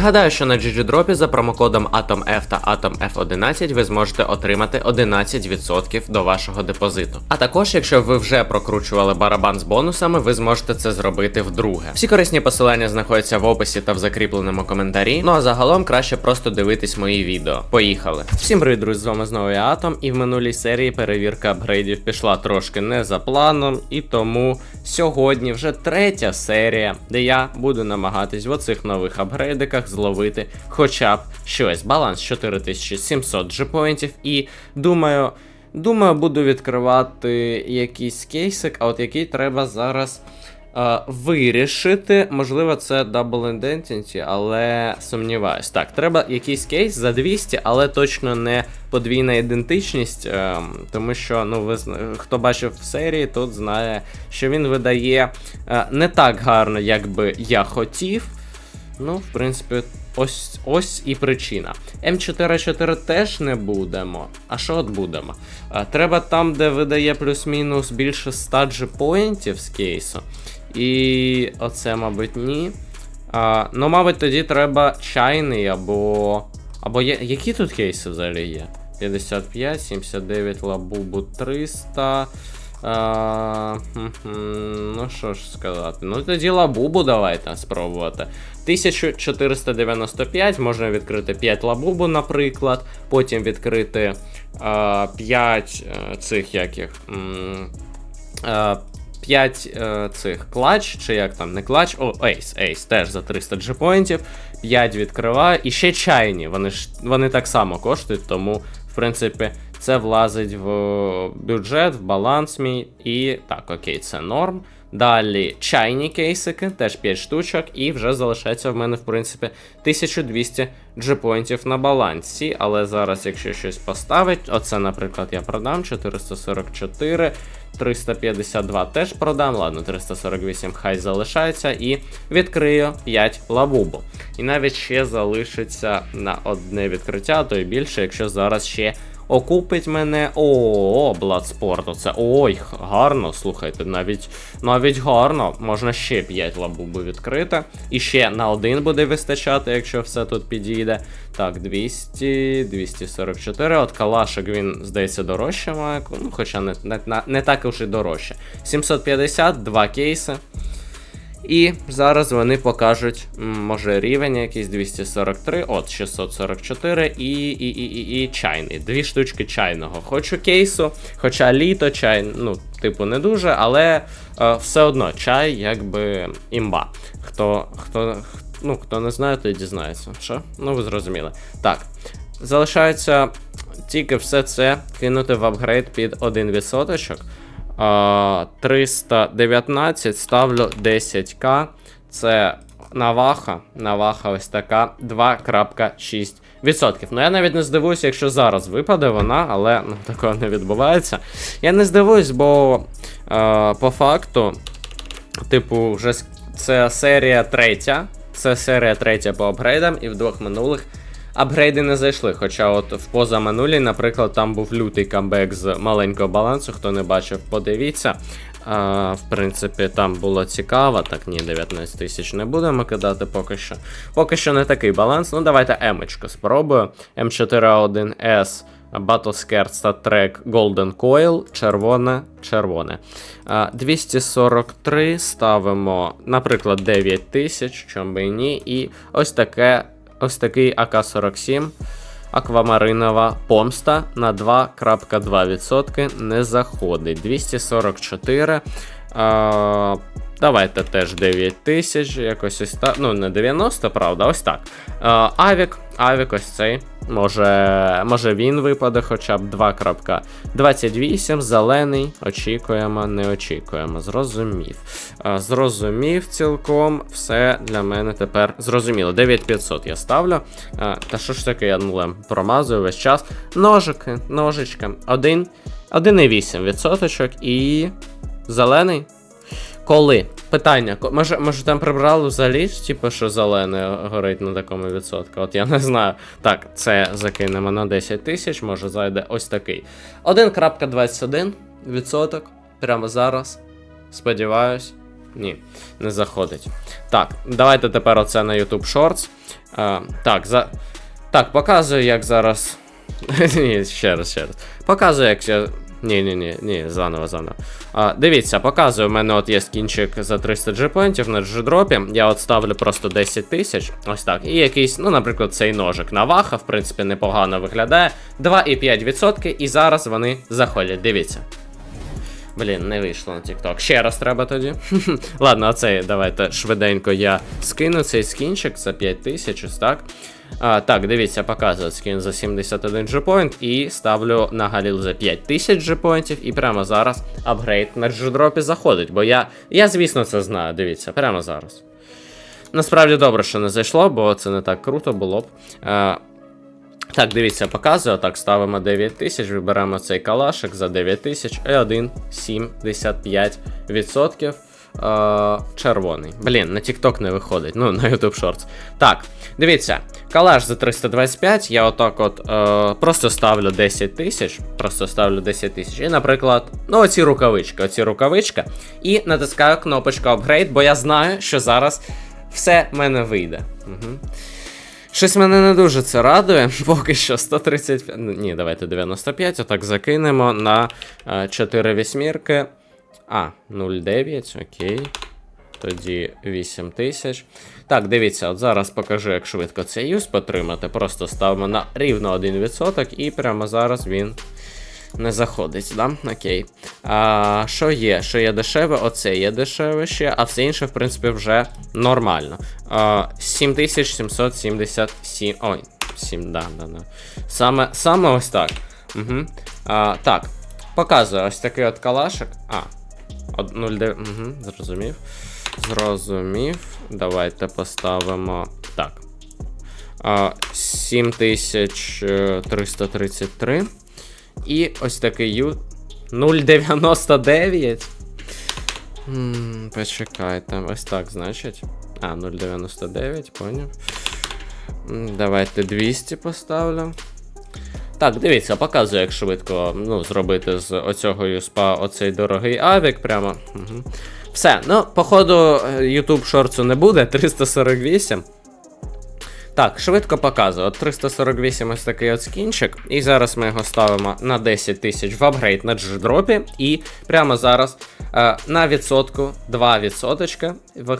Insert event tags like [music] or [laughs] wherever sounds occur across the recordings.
Нагадаю, що на GGDrop за промокодом AtomF та AtomF11 ви зможете отримати 11% до вашого депозиту. А також, якщо ви вже прокручували барабан з бонусами, ви зможете це зробити вдруге. Всі корисні посилання знаходяться в описі та в закріпленому коментарі. Ну а загалом краще просто дивитись мої відео. Поїхали! Всім привіт, друзі, з вами знову я Атом, і в минулій серії перевірка апгрейдів пішла трошки не за планом, і тому сьогодні вже третя серія, де я буду намагатись в оцих нових апгрейдиках зловити хоча б щось. Баланс 4700 джепоінтів, і думаю. Думаю, буду відкривати якийсь кейсик, а от який треба зараз е, вирішити. Можливо, це Double Identity, але сумніваюсь. Так, треба якийсь кейс за 200, але точно не подвійна ідентичність. Е, тому що, ну, ви хто бачив в серії, тут знає, що він видає е, не так гарно, як би я хотів. Ну, в принципі, ось ось і причина. М44 теж не будемо. А що от будемо? А, треба там, де видає плюс-мінус більше 100 джепоінтів з кейсу. І оце, мабуть, ні. А, ну, мабуть, тоді треба чайний або. Або є. Які тут кейси взагалі є? 55, 79, лабубу 300. Ну що ж сказати. Ну тоді лабубу давайте спробувати. 1495 можна відкрити 5 лабубу, наприклад. Потім відкрити а, 5 а, цих яких. а, 5 е, цих клач, чи як там, не клач, о, ейс, ейс, теж за 300 джепоінтів. 5 відкриваю. І ще чайні. Вони ж вони так само коштують, тому, в принципі, це влазить в бюджет, в баланс мій. І так, окей, це норм. Далі чайні кейсики, теж 5 штучок, і вже залишається в мене, в принципі, 1200 джепоінтів на балансі. Але зараз, якщо щось поставить, оце, наприклад, я продам 444, 352 теж продам. Ладно, 348 хай залишається. І відкрию 5 лабубу. І навіть ще залишиться на одне відкриття, то й більше, якщо зараз ще окупить мене. О, Бладспорт, оце. Ой, гарно, слухайте, навіть навіть гарно. Можна ще 5 лабуби відкрити. І ще на один буде вистачати, якщо все тут підійде. Так, 200, 244. От калашик він, здається, дорожче має. Ну, хоча не, не, не, так уж і дорожче. 750, 2 кейси. І зараз вони покажуть, може, рівень якийсь 243, от 644 і, і, і, і, і чайний. Дві штучки чайного. Хочу кейсу, хоча літо чай, ну, типу, не дуже, але е, все одно чай, якби імба. Хто, хто, ну, хто не знає, той дізнається. Що? Ну, ви зрозуміли. Так. Залишається тільки все це кинути в апгрейд під 1%. А, 319 ставлю 10к. Це наваха. Наваха ось така 2.6%. Ну я навіть не здивуюся, якщо зараз випаде вона, але ну, такого не відбувається. Я не здивуюсь, бо е, по факту, типу, вже це серія третя. Це серія третя по апгрейдам, і в двох минулих апгрейди не зайшли. Хоча от в позаминулій, наприклад, там був лютий камбек з маленького балансу. Хто не бачив, подивіться. А, в принципі, там було цікаво. Так, ні, 19 тисяч не будемо кидати поки що. Поки що не такий баланс. Ну, давайте емочку спробую. М41S. Battlescared Stat Track Golden Coil, червоне, червоне. 243 ставимо, наприклад, 9000, чом би і ні. І ось таке, ось такий АК-47. Аквамаринова помста на 2.2% не заходить. 244. А, давайте теж 9000, якось ось так. Ну, не 90, правда, ось так. А, Авік, Авік ось цей. Може, може він випаде хоча б 2.28. Зелений. Очікуємо, не очікуємо. Зрозумів. А, зрозумів цілком. Все для мене тепер зрозуміло. 9500 я ставлю. А, та що ж таке, я нулем промазую весь час. Ножики, ножичка. 1, 1,8% і зелений. Коли? Питання. Може, може там прибрали взагалі, типу, що зелене горить на такому відсотку? От я не знаю. Так, це закинемо на 10 тисяч, може зайде ось такий. 1.21 відсоток. Прямо зараз. Сподіваюсь. Ні, не заходить. Так, давайте тепер оце на YouTube Shorts. Е, так, за... так, показую, як зараз. [laughs] Ні, ще раз, ще раз. Показую, як я. Ні, ні, ні, ні, заново, заново. А, дивіться, показую, у мене от є скінчик за 300 джепоінтів на джедропі. Я от ставлю просто 10 тисяч. Ось так. І якийсь, ну, наприклад, цей ножик Наваха, в принципі, непогано виглядає. 2,5%, і зараз вони заходять. Дивіться. Блін, не вийшло на TikTok. Ще раз треба тоді. [laughs] Ладно, оцей давайте швиденько я скину цей скінчик за 5 тисяч, ось так. А, так, дивіться, показую скін за 71 джепоінт і ставлю на Галіл за 5000 джепоінтів. І прямо зараз апгрейд на джедропі заходить. Бо я, я, звісно, це знаю. Дивіться, прямо зараз. Насправді добре, що не зайшло, бо це не так круто було б. Е, так, дивіться, показую. Так, ставимо 9 тисяч, виберемо цей калашик за 9 тисяч і 1,75%. Е, червоний. Блін, на TikTok не виходить. Ну, на YouTube Shorts. Так, дивіться, калаш за 325. Я отак от е, просто ставлю 10 тисяч. Просто ставлю 10 тисяч. І, наприклад, ну, оці рукавички, оці рукавичка. І натискаю кнопочку Upgrade, бо я знаю, що зараз все в мене вийде. Угу. Щось мене не дуже це радує, [laughs] поки що 135. ну, Ні, давайте 95, отак закинемо на е, 4 вісьмірки. А, 0,9, окей. Тоді 8 тисяч. Так, дивіться, от зараз покажу, як швидко цей юз потримати. Просто ставимо на рівно 1% і прямо зараз він не заходить, да? Окей. А, Що є? Що є дешеве? Оце є дешеве ще, а все інше, в принципі, вже нормально. А, 7777. Ой, 7, да, да, да. Саме, саме ось так. Угу. А, так, показую ось такий от калашик. А, 0,9. Угу, зрозумів. Зрозумів. Давайте поставимо. Так. 7333. І ось такий ю. 0,99. Почекайте, ось так, значить. А, 0,99, поняв. Давайте 200 поставлю. Так, дивіться, показую, як швидко ну, зробити з оцього юспа оцей дорогий авік прямо. Угу. Все, ну, походу, е, YouTube шорцу не буде, [laughs] 348. Так, швидко показую. От 348 ось такий от скінчик. І зараз ми його ставимо на 10 тисяч в апгрейд на дждропі. І прямо зараз е, на відсотку 2 відсоточка.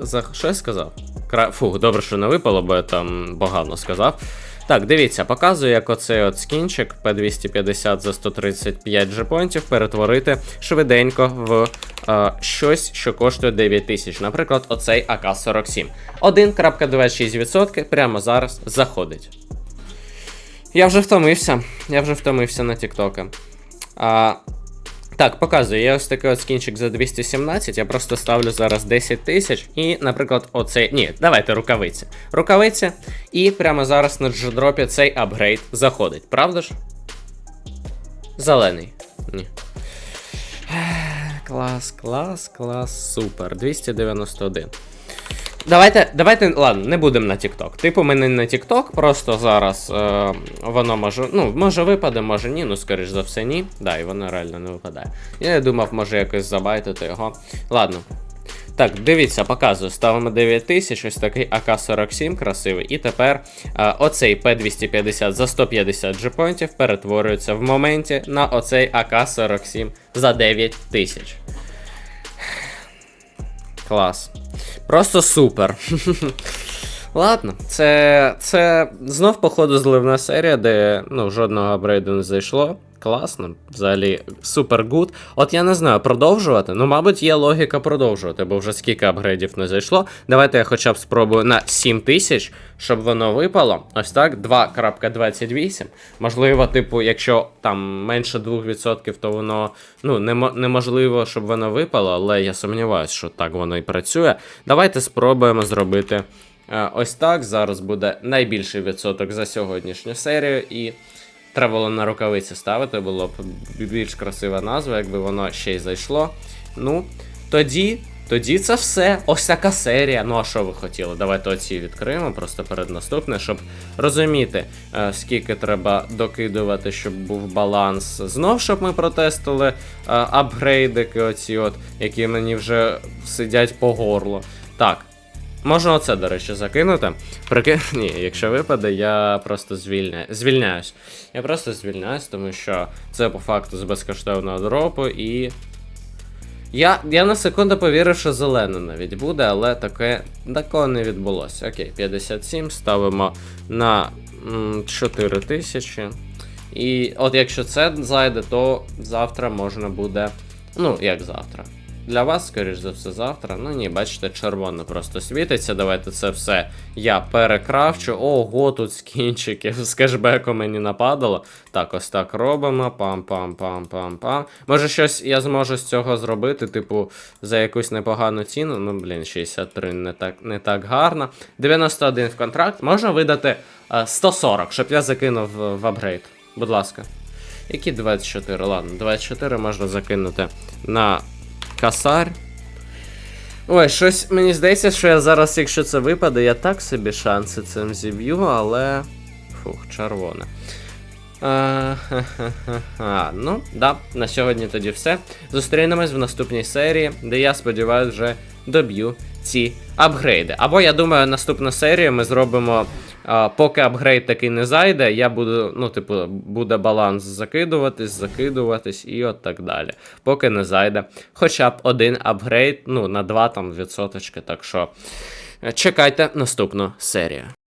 За що я сказав? Кра... Фух, добре, що не випало, бо я там погано сказав. Так, дивіться, показую, як оцей от скінчик P250 за 135 джепонтів перетворити швиденько в е, щось, що коштує 9 тисяч. Наприклад, оцей АК-47. 1.26% прямо зараз заходить. Я вже втомився. Я вже втомився на Тіктоки. Так, показую, я ось такий от скінчик за 217. Я просто ставлю зараз 10 тисяч. І, наприклад, оцей. Ні, давайте рукавиці. Рукавиці. І прямо зараз на джедропі цей апгрейд заходить, правда ж? Зелений. Ні. Клас, клас, клас, супер. 291. Давайте, давайте, ладно, не будемо на TikTok. Типу, ми не на TikTok, просто зараз е, воно може. Ну, може випаде, може ні, ну скоріш за все, ні. Да, і воно реально не випадає. Я думав, може якось забайтити його. Ладно. Так, дивіться, показую. Ставимо 9000, ось такий АК-47 красивий. І тепер е, оцей P250 за 150 джепоінтів перетворюється в моменті на оцей АК-47 за 9000. Клас. Просто супер. [laughs] Ладно, це, це знов, походу, зливна серія, де ну, жодного апгрейду не зайшло. Класно, взагалі супер гуд. От я не знаю, продовжувати. Ну, мабуть, є логіка продовжувати, бо вже скільки апгрейдів не зайшло. Давайте я хоча б спробую на 7000, щоб воно випало. Ось так, 2.28. Можливо, типу, якщо там менше 2%, то воно ну, немо- неможливо, щоб воно випало, але я сумніваюся, що так воно і працює. Давайте спробуємо зробити. Е, Ось так. Зараз буде найбільший відсоток за сьогоднішню серію. І треба було на рукавиці ставити, було б більш красива назва, якби воно ще й зайшло. Ну, тоді Тоді це все. Ось така серія. Ну а що ви хотіли? Давайте оці відкриємо просто перед наступне, щоб розуміти, е, скільки треба докидувати, щоб був баланс. Знов, щоб ми протестили е, апгрейдики, оці от, які мені вже сидять по горло. Так. Можна оце, до речі, закинути. Прики... [laughs] Ні, якщо випаде, я просто звільняю. звільняюсь. Я просто звільняюсь, тому що це по факту з безкоштовного дропу і. Я, я на секунду повірив, що зелене навіть буде, але таке такого не відбулося. Окей, 57 ставимо на м, 4000. І от якщо це зайде, то завтра можна буде. Ну, як завтра. Для вас, скоріш за все, завтра. Ну ні, бачите, червоно просто світиться. Давайте це все я перекрафчу. Ого, тут скінчики з кешбеку мені нападало. Так, ось так робимо. Пам-пам-пам-пам-пам. Може, щось я зможу з цього зробити, типу, за якусь непогану ціну. Ну, блін, 63 не так, не так гарно. 91 в контракт. Можна видати е, 140, щоб я закинув в, в апгрейд. Будь ласка. Які 24? Ладно, 24 можна закинути на касар. Ой, щось мені здається, що я зараз, якщо це випаде, я так собі шанси цим зіб'ю, але. Фух, червоне. А, ха-ха-ха-ха. Ну, да, на сьогодні тоді все. Зустрінемось в наступній серії, де я сподіваюся вже доб'ю ці апгрейди. Або я думаю, наступну серію ми зробимо. Поки апгрейд такий не зайде, я буду, ну, типу, буде баланс закидуватись, закидуватись і от так далі. Поки не зайде. Хоча б один апгрейд, ну, на 2 там відсоточки. Так що е, чекайте наступну серію.